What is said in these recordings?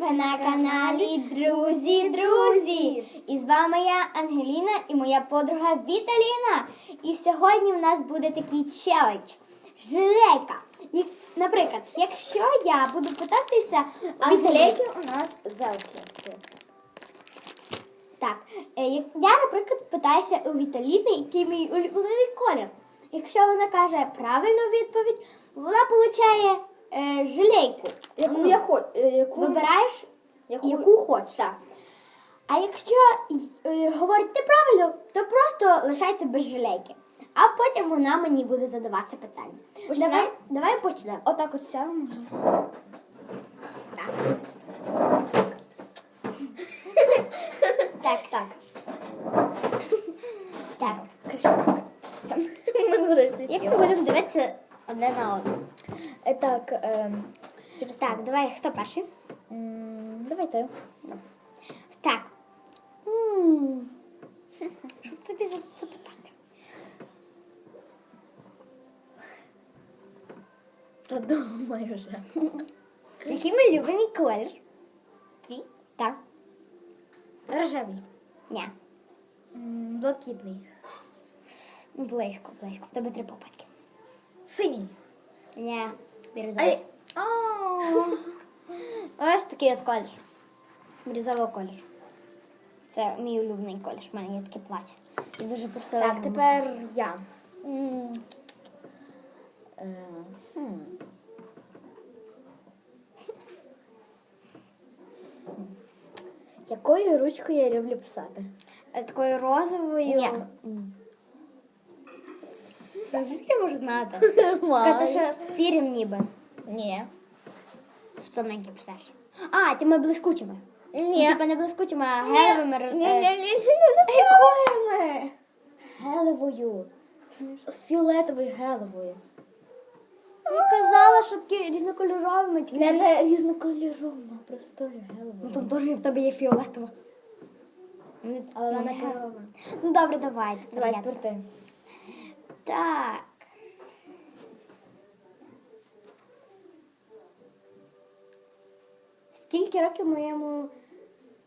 ви на каналі Друзі, друзі! І з вами я Ангеліна і моя подруга Віталіна. І сьогодні в нас буде такий челендж. Жилейка. І, Наприклад, якщо я буду питатися А Віталіни- глейки у нас зелки. Так, е, я, наприклад, питаюся у Віталіни, який мій улюблений колір. Якщо вона каже правильну відповідь, вона получає е, жилейку. Яку Ну, я хочу? Яку? Вибираєш Яку? яку хочеш. Так. А якщо е, говорить неправильно, то просто лишається без жилейки. А потім вона мені буде задавати питання. Почнемо? Давай, давай почнемо. Отак от сяду може. Так. Так, так. Так. Як ми будемо дивитися одне на одне? Е, Так, ем, через Так, давай, хто перший? М, Давай ти. Так. М. Що б тобі запитати? Та думаю вже. Який мій улюблений колір? Твій? Так. Рожевий. Ні. М, Блакитний. Близько, близько. В тебе три попадки. Синій. Ні. Бірюзовий. Ось такий от колір. Бірюзовий колір. Це мій улюблений колір. У мене є таке плаття. Я дуже просила. Так, тепер я. Е. Якою ручкою я люблю писати? Е, Такою розовою. Ні. Та Звідки я можу знати? Така, що з пір'ям ніби. Ні. Що на які? А, тими блискучими. Ні. Типа не блискучими, а гелевими. Ні, е, ні, ні, ні, не якою? Гелевою. З, з фіолетовою гелевою. Я казала, що такі різнокольоровими. тільки Не, не різнокольорова, простою гелевою. Ну там теж і в тебе є фіолетова. Але вона не. Ну добре, давай. Давай, тепер ти. Так. Скільки років моєму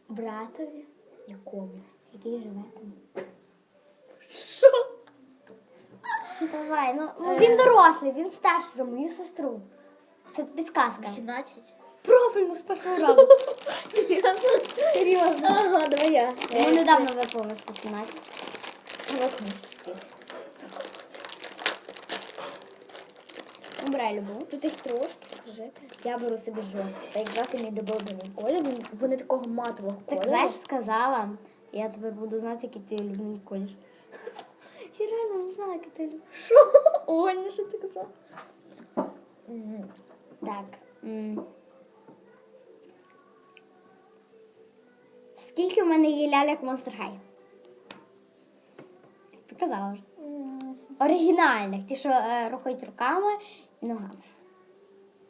братові, Якому? який живе там? Що? Давай, ну, ну Е. він дорослий, він старший за мою сестру. Це підказка. 18. Правильно, з першого разу. Серйозно? Серйозно. Ага, давай я. Йому недавно виповнилось 18. От Обирай любов. Тут їх трошки, скажи. Я беру собі жовтий. Та якраз ти мій любовний колір. Він- Вони такого матового Так знаєш, сказала. Я тепер буду знати, який твій улюблений колір. Я реально не знаю, який ти любиш. Що? Ой, що ти казав? М, Так. м. Скільки в мене є лялек Monster High? Ти казала вже. м, Оригінальних, ті, що е, рухають руками ногами.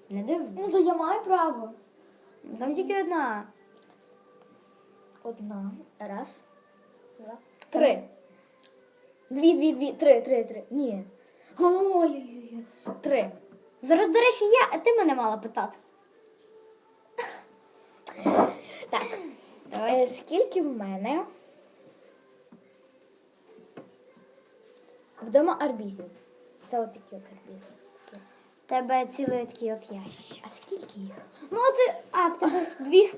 Не дивно. Ну, то я маю право. Там тільки одна. Одна. Раз. Два. Три. Дві, дві, дві. Три, три, три. Ні. Ой-ой-ой. Три. Зараз, до речі, я, а ти мене мала питати. Так. Е, скільки в мене вдома арбізів? Це от такі от арбізи. Тебе цілий такий от ящик. А скільки їх? Ну, ти, а, в тебе з 200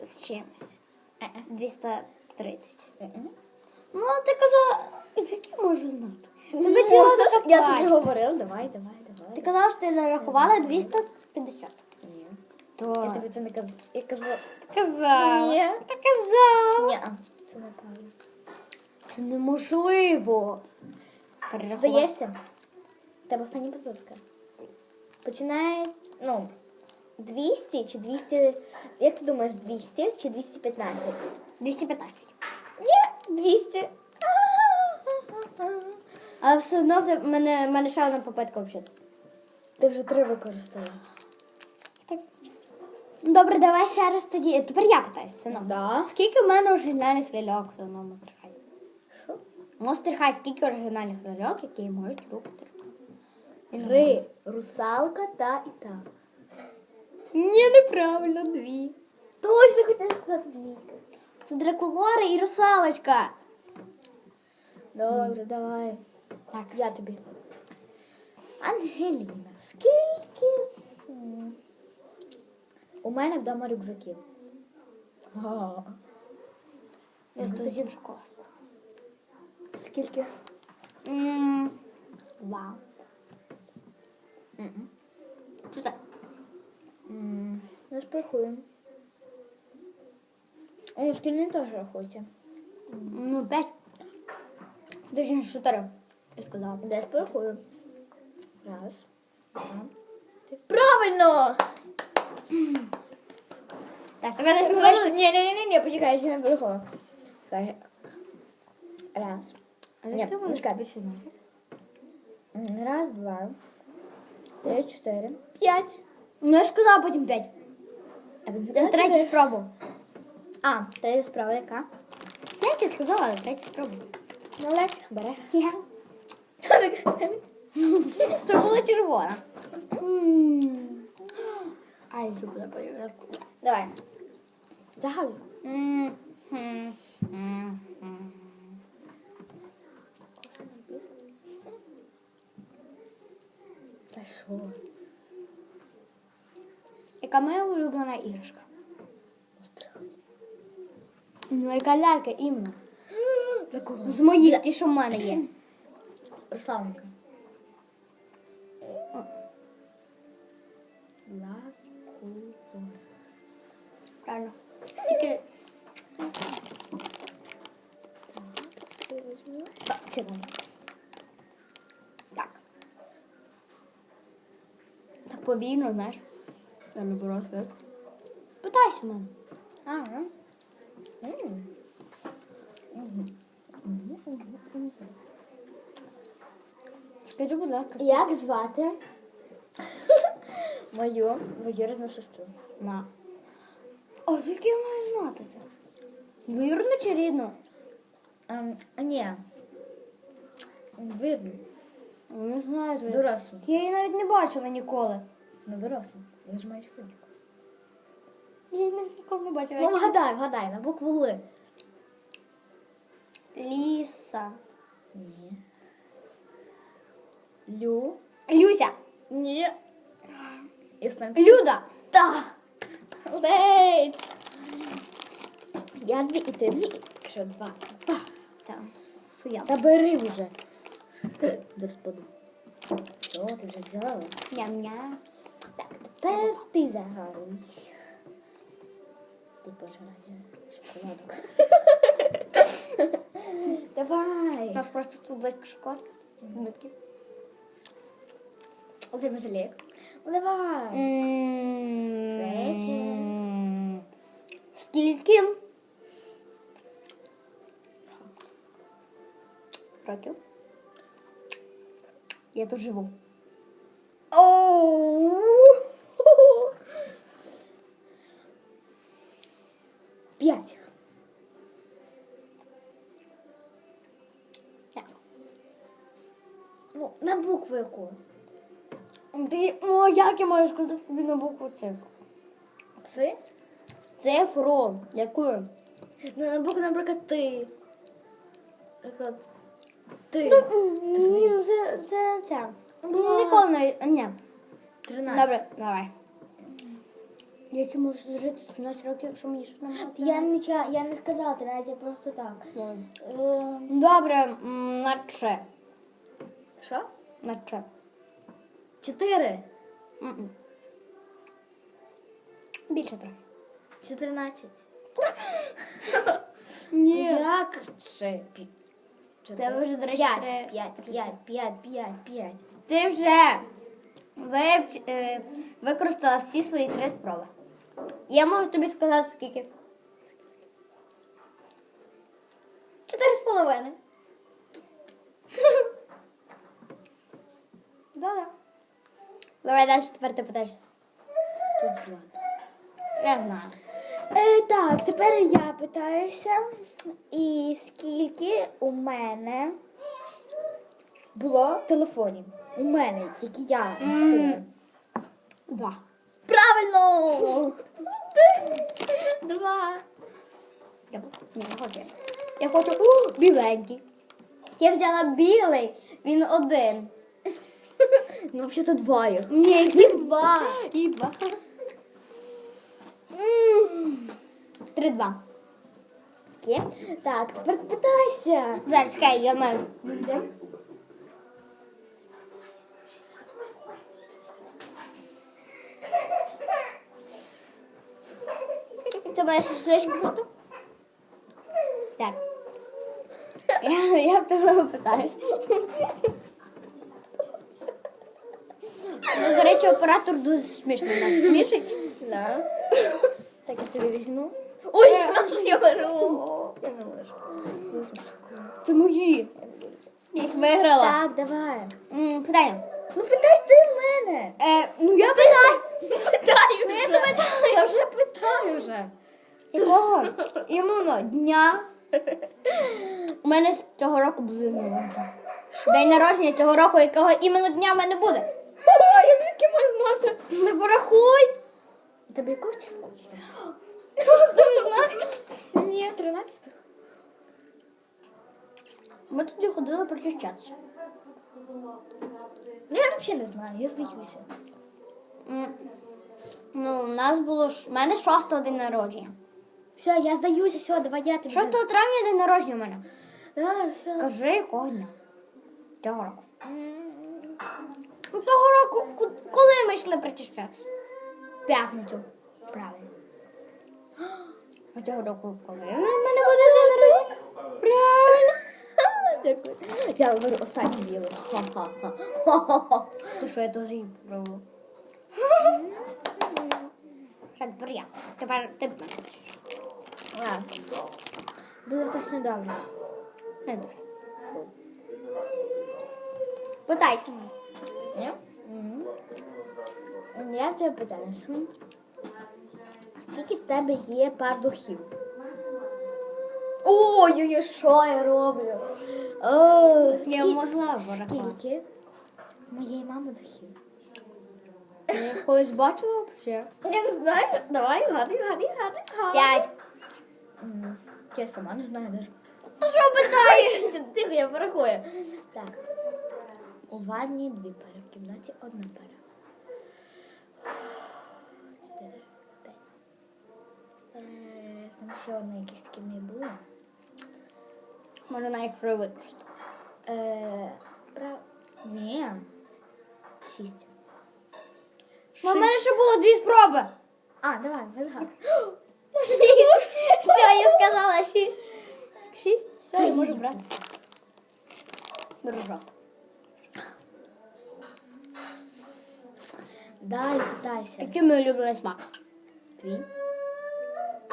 з чимось. Е-е. 230. Ну, ти казала, звідки можу знати? Ну, Тебе ціла все ж, така Я тобі пачка. говорила, давай, давай, давай. Ти казала, що ти нарахувала 250. Ні. То... Я тобі це не казала. Я казала. казала. Ні. Ти казала. Ні, це неправильно. Це неможливо. Перерахувати. Здаєшся? В Тебе остання попитка. Починає, ну, 200 чи 200, як ти думаєш, 200 чи 215? 215. Ні, 200. Але все одно в мене, в мене ще одна попитка взагалі. Ти вже три використала. Так. Ну, Добре, давай ще раз тоді. Тепер я питаюся. Ну. Да. Скільки в мене оригінальних ляльок за одного Monster High? Monster High, скільки оригінальних ляльок, які можуть рухати? Три. Русалка та і та. Ні, неправильно, дві. Точно хотіла сказати двійка. Це дракулора і русалочка. Добре, давай. Так, я тобі. Ангеліна, скільки? м, У мене вдома рюкзаків. Га. Я шоколад. Скільки? М, Вау. Що так? Не спрахуємо. О, шкільний теж рахується. Ну, п'ять. Точніше, чотири. Я сказала. Де спрахую? Раз. Два. три. Правильно! Так, я Ні, сказала, ні, ні, ні, ні, почекай, ще не порахувала. Каже. Раз. Ні, почекай. Раз, два, три, чотири, п'ять. Ну, я ж сказала потім п'ять. Я третю спробу. А, третя справа яка? П'ять я сказала, але третю спробу. Ну, Олег, бере. Це була червона. Ай, люблю поїхати. Давай. Загадуй. Та? Яка моя улюблена іграшка? Ну, яка лялька іменно. З моїх, ті, що в мене є. Русланка. О. Лакузор. Правильно. Тільки Так, візьму. так, червона. Так. Повільно, знаєш. Я люблю розповідь. Питайся мене. А, ну. Скажи, будь ласка. Як звати мою двоюрідну сестру? На. О, звідки я маю знати це? Двоюродну чи рідну? Ем, а, ні. Видно. Не знаю. Дорослу. Я її навіть не бачила ніколи. Ну, дорослу. Ви ж хвильку. Я її ніколи не бачила. Ну, вгадай, вгадай, на букву Л. Ліса. Ні. Лю. Люся. Ні. І. Люда. Та. Молодець. Я дві і ти дві. Якщо два. Два. Так. Що я? Та бери вже. Господи. Що, ти вже взяла? Ням-ням. Так, тепер ти загадуй. Ти пожирати шоколадку. У Давай. нас просто тут близько шоколадки. Нитки. Оце базилік. Ну давай. М, Скільки? Років? Я тут живу. Оу. П'ять. Ну, на букву яку? Ти, о, як я можу сказати тобі на букву Ц? Це? Цифру. Яку? Ну, на букву, наприклад, ти. Наприклад, ти. Ні, це, це, це. Ніколи не, ні. Тринадцять. Добре, давай. Як я можу жити 13 років, якщо мені щось не Я не, ча- я не сказала 13, я просто так. Е, Добре, м, на Ч. Що? На Ч. Чотири. М-м. Більше трохи. Чотирнадцять. Ні. Як чи? Це вже, до речі, п'ять, три- п'ять, п'ять, п'ять, п'ять, п'ять. Ти вже вивч... е, використала всі свої три спроби. Я можу тобі сказати, скільки. Чотири з половиною. Да-да. Давай далі тепер ти питаєш. Тут злата. Я знаю. Е, так, тепер я питаюся. І скільки у мене було телефонів? У мене, які я носила. Два. Правильно! Два. Я, ні, не хочу. Я хочу о, біленький. Я взяла білий, він один. Ну, взагалі-то два їх. Ні, які два. Два. Три-два. Так, тепер питайся. Зараз чекай, я маю. Це моя сестричка просто. Так. Я, я в тебе. Ну, до речі, оператор дуже смішний нас смішить. Да. Так, я собі візьму. Ой, я беру. Я не можу. Це мої. Я їх виграла. Так, давай. М, Питання. Ну питай ти в мене. Е, ну я питаю. Питаю вже. Я вже питаю вже. Якого іменно дня у мене цього року буде іменно. День народження цього року, якого іменно дня в мене буде. О, я звідки маю знати? Не порахуй. Тебе якого числа? Ти не знаєш? Ні, 13. Ми тоді ходили причащатися. Ну, я взагалі не знаю, я здаюся. Ну, у нас було. У мене 6 день народження. Все, я здаюся, все, давай я тобі. 6 травня день народження у мене. Да, все. Кажи, якого дня? Цього року. Ну, того року, ку- коли ми йшли причащатися? П'ятницю. Правильно. А цього року коли? Ну, в мене буде день народження. Правильно. Дякую. Я говорю останній білий. Ха-ха-ха. То що я теж її пробую. Тепер я. Тепер ти. А. Було якось недавно. Не дуже. Питайся. Ні? Я тебе питаю. Скільки в тебе є пар духів? Ой-ой-ой, що я роблю? О, Я могла. Скільки? Моєї мами духів. Я колись бачила. Я не знаю. Давай, гадай, гадай, гадай, гадай. П'ять. Я сама не знаю даже. Ти що питаєш? Тихо, я порахую. Так. У ванні дві пари, в кімнаті одна пара. Чотири, п'ять. Е, Там ще одна якісь такі в неї були. Може навіть привикористати. Е, Прав... Ні. Шість. У мене ще було дві спроби. А, давай, вигадай. Все, я сказала шість. Шість? Все, я Три. Можу брати. Беру жовту. Далі питайся. Який мій улюблений смак? Твій.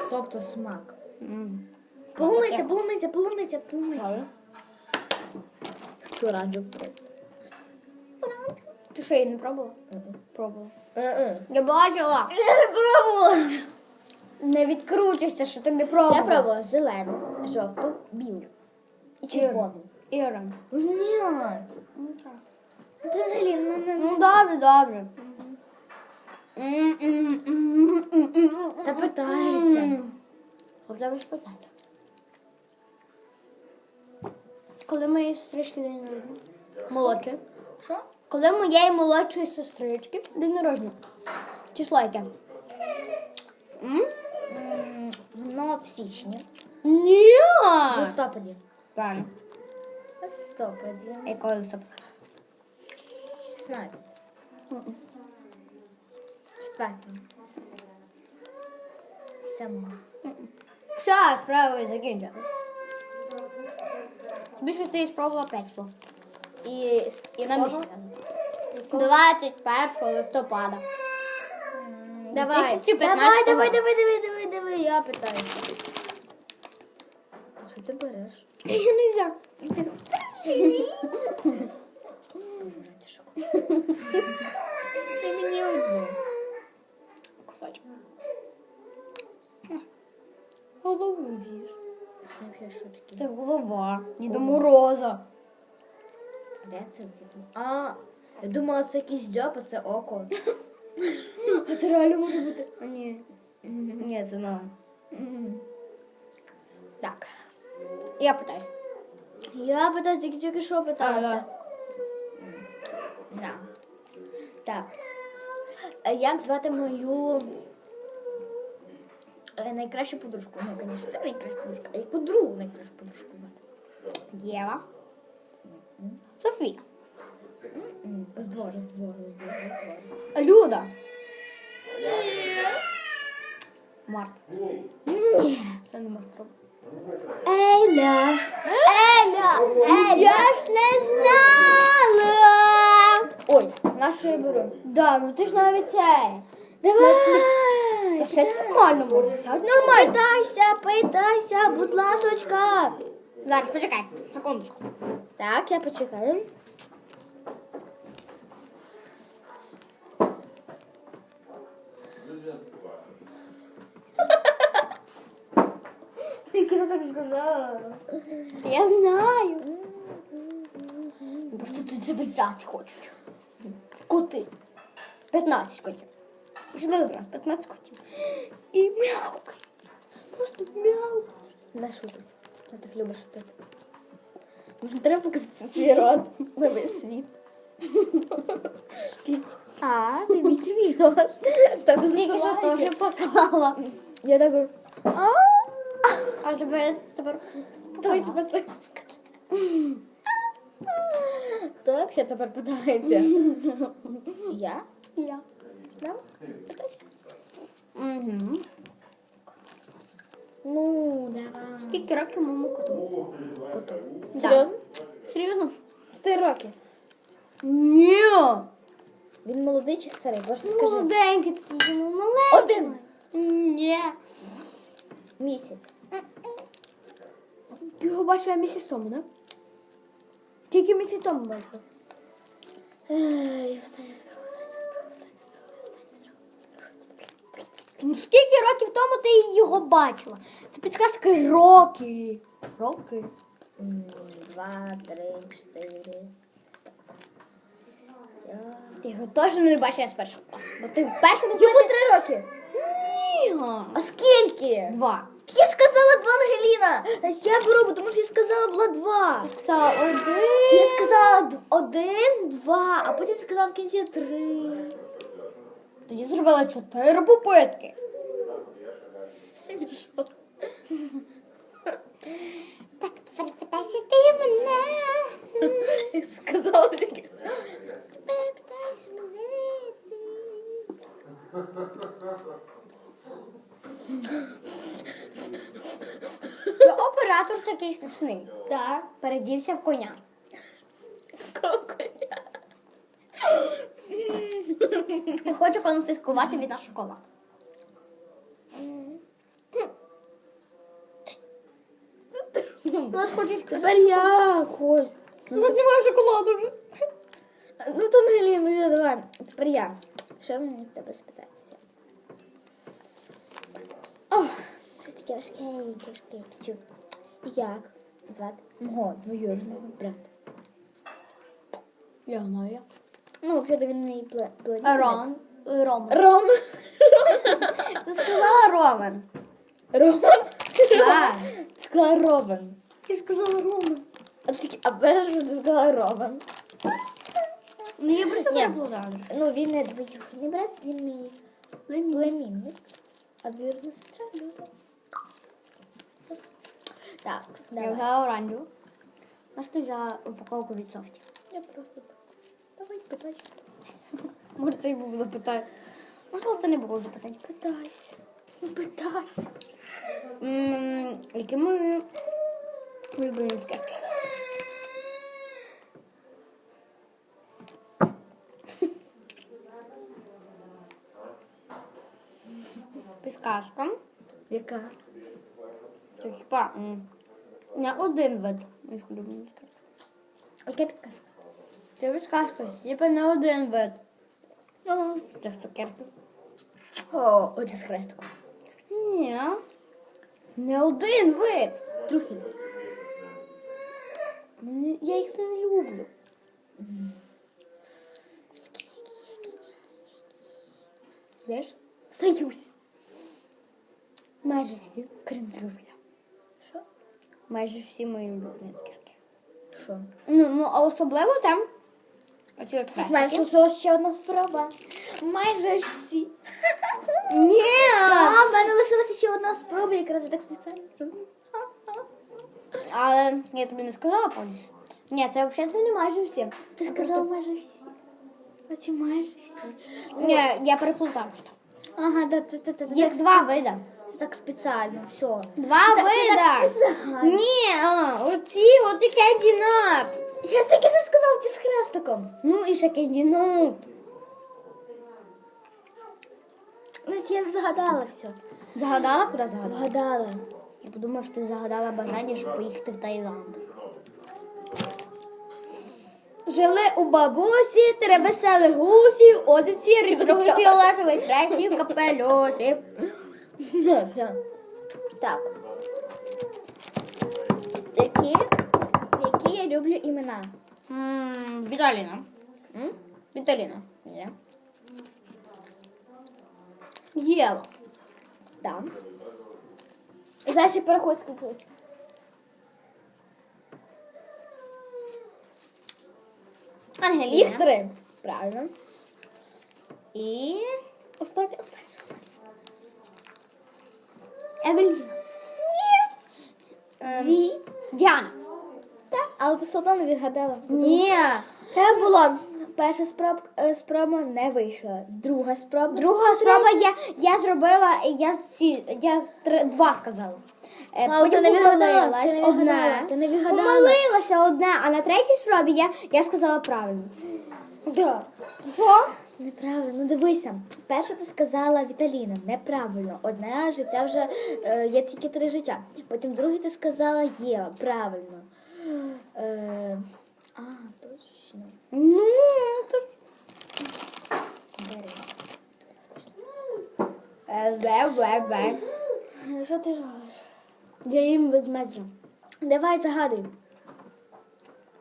Тобто смак. М. Полуниця, полуниця, полуниця, полуниця. Правильно. Хочу оранжеву. Ти що, її не пробувала? Пробувала. Я Я бачила. не пробувала. Не відкручуйся, що ти не пробувала. Я пробувала зелену, жовту, білу і оранж. Ні. Ти взагалі ну, не Ну, добре, добре. М-м-м-м-м-м-м. Та питайся. Хотів сказати. Коли моєї сестрички день народження? Молодшої. Що? Коли моєї молодшої сестрички день народження? Число яке? М? М, Воно в січні. Ні. В листопаді. В листопаді. Якого листопада? 16. Четвертого. Сьомого. Все, справи закінчились. Більше ти спробувала 5 спроб. І, і кого? ще. 21 листопада. М, 2015 Давай, давай, давай, давай, давай, давай, я питаю. Що ти береш? Я не взяв. Боже, шоколад. Ти мені одну. Кусочок. Голову з'їж. Це взагалі що таке? Це голова. Діда Ого. Мороза. Де це діду? А, я думала, це якийсь дьоб, а це око. А це реально може бути. А ні. Ні, це нове. М. Так. Я питаю. Я питаюся, тільки тільки що питалася. Да. Так. Як звати мою е, найкращу подружку? Ну, звісно, це найкраща подружка. А яку другу найкращу подружку звати? Єва. Софія. З двору, з двору, з двору, з двору. Люда. Марта. Ні. Це нема спроб. Еля. Еля. Еля. Я ж не знала. Ой, нашу я беру. Да, ну ти ж навіть цей. Давай. Та це нормально може. Це нормально. Питайся, питайся, будь ласочка. Зараз, почекай, секундочку. Так, я почекаю. Тільки я так сказала. Я знаю. Просто тут забежати хочуть. Коти. 15 котів. Що раз? 15 котів. І мяукай. Просто мяукай. На шутить. Я так люблю шутити. Може, треба показати свій рот на весь світ. А, дивіться мій рот. Тільки що теж поклала. Я такой, А, тебе тепер давай тепер. Хто вообще тепер питається? Я? я. Питайся. Угу. Ну, давай. Скільки років моєму коту? Коту. Серйозно? Серйозно? Чотири роки. Ні. Він молодий чи старий? Боже, скажи. Молоденький такий, ну, маленький. Один. Ні. Місяць. Його бачила місяць тому, да? Тільки місяць тому бачила. Ей, справа, справа, справа, справа. Ну скільки років тому ти його бачила? Це підказки роки. Роки. Два, три, чотири. Ти його точно не бачила з першого класу. Бо ти вперше не Йому три роки. Ні. А скільки? Два. Я сказала два, Ангеліна. Я беру, тому що я сказала була два. Ти сказала один. Я сказала д- один, два, а потім сказала в кінці три. Тоді зробила чотири попитки. Так, тепер питайся ти мене. Я сказала таке. Тепер питайся мене. ти. Оператор такий смішний. Так. Передівся в коня. І хоче конфіскувати від нас шоколад. Нас хочуть Тепер я хочу. Тут немає шоколаду вже. Ну то Ангеліна, ну я давай. Тепер я. Що мені в тебе спитатися? О, таке важкеньке, важкеньке. Як звати мого двоюрідного брата? Я знаю. Ну, взагалі він мій пле- племінник. Рон. Роман. Ром. Ти сказала Роман. Роман? Так. Сказала Роман. Ти сказала Роман. А, такі, а перше ти сказала Роман. Ну я просто Ні. переплутала. Ну, він не двоюрідний брат, він мій племінник. А двоюрідна сестра Люда. Так, Я давай. взяла оранжеву. А що ти взяла упаковку від софтів? Я просто так. Давай, питайся. Може, це й був запитання. Можливо, це не було запитання. Питайся. Ну, питайся. М, Які мої улюблені цукерки? Підказка. Яка? М, не один вид моїх улюблених цукерок. Яка підказка? Це підказка, типа не один вид. Цих цукерків. О, оце з хрестиком. Ні. Не один вид. Труфель. Мені- Я їх не люблю. Знаєш? Союз. Майже всі, крім трюфеля. Що? Майже всі мої улюблені цукерки. Що? Ну, ну, а особливо там. Оці от хрестики. залишилась ще одна спроба. Майже всі. Ні! А, в мене лишилася ще одна спроба, якраз я так спеціально зробила. Але я тобі не сказала повністю. Ні, це взагалі не майже всі. Ти сказала майже всі. А чи майже всі? Ні, я переплутала. що. Ага, да, да, да, да. Їх два вида. Так спеціально, все. Два так- так вида. Ні, а, оці, от і кендінат. Я тільки що сказала ті з хрестиком. Ну і ще кендінут. Ну, я загадала все. Загадала, куди загадала? Вгадала. Я подумав, що ти загадала бажання, щоб поїхати в Таїланд. Жили у бабусі, три веселі гусі, одиці, рибки фіолетовий, третій все. Так. Які, які я люблю імена? Віталіна. Віталіна. Ні. Єва. Так. І зараз я переходь скільки. Ангеліна. Їх три. Правильно. І Останнє, останнє. Евеліна. Ем, Зі. Діана. Так, але ти все одно не відгадала. Ні. Це було. Перша спроб, е, спроба не вийшла. Друга спроба. Друга спроба я, я зробила, я, ці, я три, два сказала. Е, Але Потім не відгадала, помилилась ти не ти відгадала. Помилилася одне, а на третій спробі я, я сказала правильно. Да. Що? Неправильно, ну дивися. Перше ти сказала Віталіна, неправильно. Одне життя вже е, є тільки три життя. Потім друге ти сказала Єва, правильно. Е, а, точно. Ну, то ж. Бери. Е, Ве, ве, ве. Що ти робиш? Я їм ведмедя. Давай загадуй.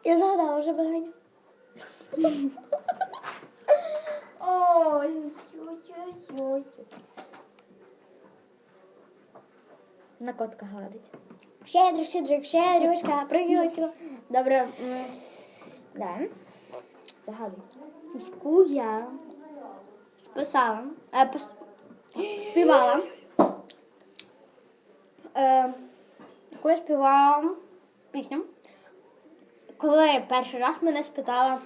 Я загадала вже багання. Ой, ой-ой-ой. На котка гладить. Щедрик, щедрик, щедрючка, прилетіла. Добре. м, Да. Загадуй. Яку я писала, е, пис, співала. Е, яку я співала пісню, коли перший раз мене спитала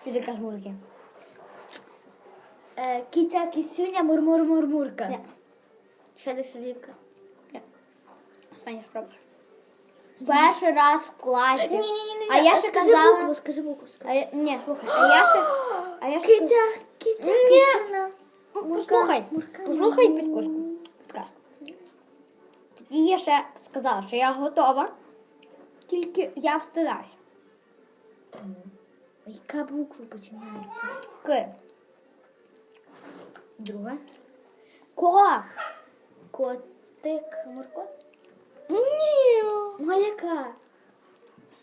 вчителька з музики. Е, кітя, кісюня, мур-мур-мур-мурка. Ні. Шведик сидівка. Остання спроба. Перший раз в класі. Ні-ні-ні. А я ще скажи казала- букву, скажи букву. А я, ні, слухай, а я ще... А я ще... Кітя, кітя, Ні. кітяна. Ну, Мурка, Послухай, мурка, послухай підказку. підказку. Тоді я ще сказала, що я готова, тільки я встидаюся. Яка буква починається? К. Друга. Ко. Котик, мурко. Ні. Ну а яка?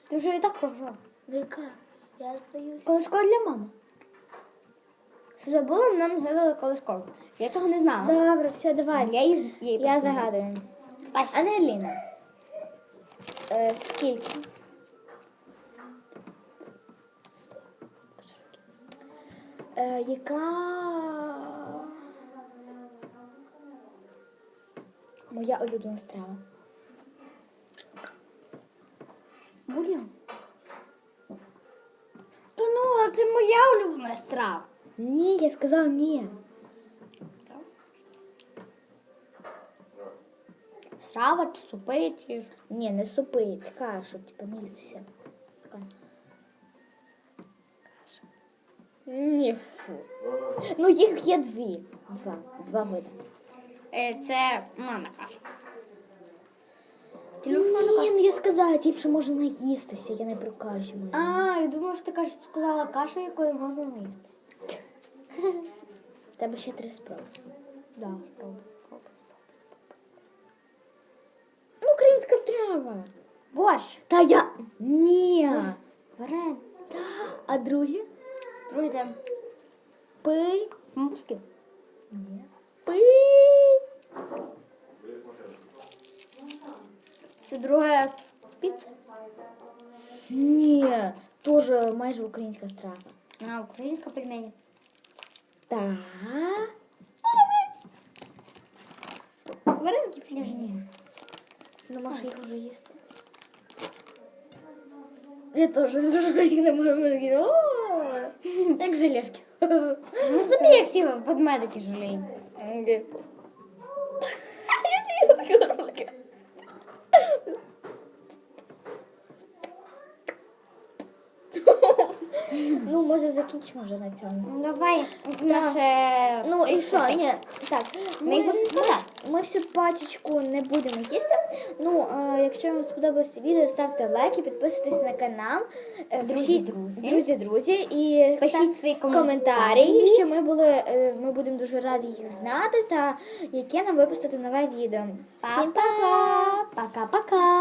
Ти вже і так прожила. Ну яка? Я здаюся. Колисково для мами. Забула, нам згадали колисково. Я цього не знала. Добре, все, давай. Я її, її Я просто- загадую. Ася. Ангеліна. Е, скільки? Е, яка моя улюблена страва? Бульйон. Та ну, а це моя улюблена страва. Ні, я сказала ні. Страва чи супи, чи... Ні, не супи, така, щоб типу не їстися. Така. Каша. Ні, фу. Ну, їх є дві. Два. Два види. Е, Це. Ти любиш Ні, ну я сказала, ті, що можна наїстися, я не про каші маю. А, я думала, що ти кажеш, сказала кашу, якою можна наїсти. В тебе ще три спроби. Да, спробуй. Ну, українська страва. Борщ. Та я. Ні. Варен. А друге? Друге там. Пий. Муски. Ні. Пий. Це друга піца. Ні, теж майже українська страва. А, українська пельмені. Так. Вареники пельмені. Ну, може їх вже їсти. Я теж їх не можу їсти. О, Як желешки. Ну собі як ті ведмедики жаліємо. Я не таке зробила. Ну, може, закінчимо вже на цьому. Ну давай наше. Ну і що? Ні, так. Ми Ми, будемо ми, ми всю пачечку не будемо їсти. Ну, е, якщо вам сподобалось це відео, ставте лайки, підписуйтесь на канал. е, Друзі, друзі. друзі, друзі. І Пишіть свої коментарі, що ми були, е, ми будемо дуже раді їх знати та яке нам випустити нове відео. Всім па-па! Пока-пока.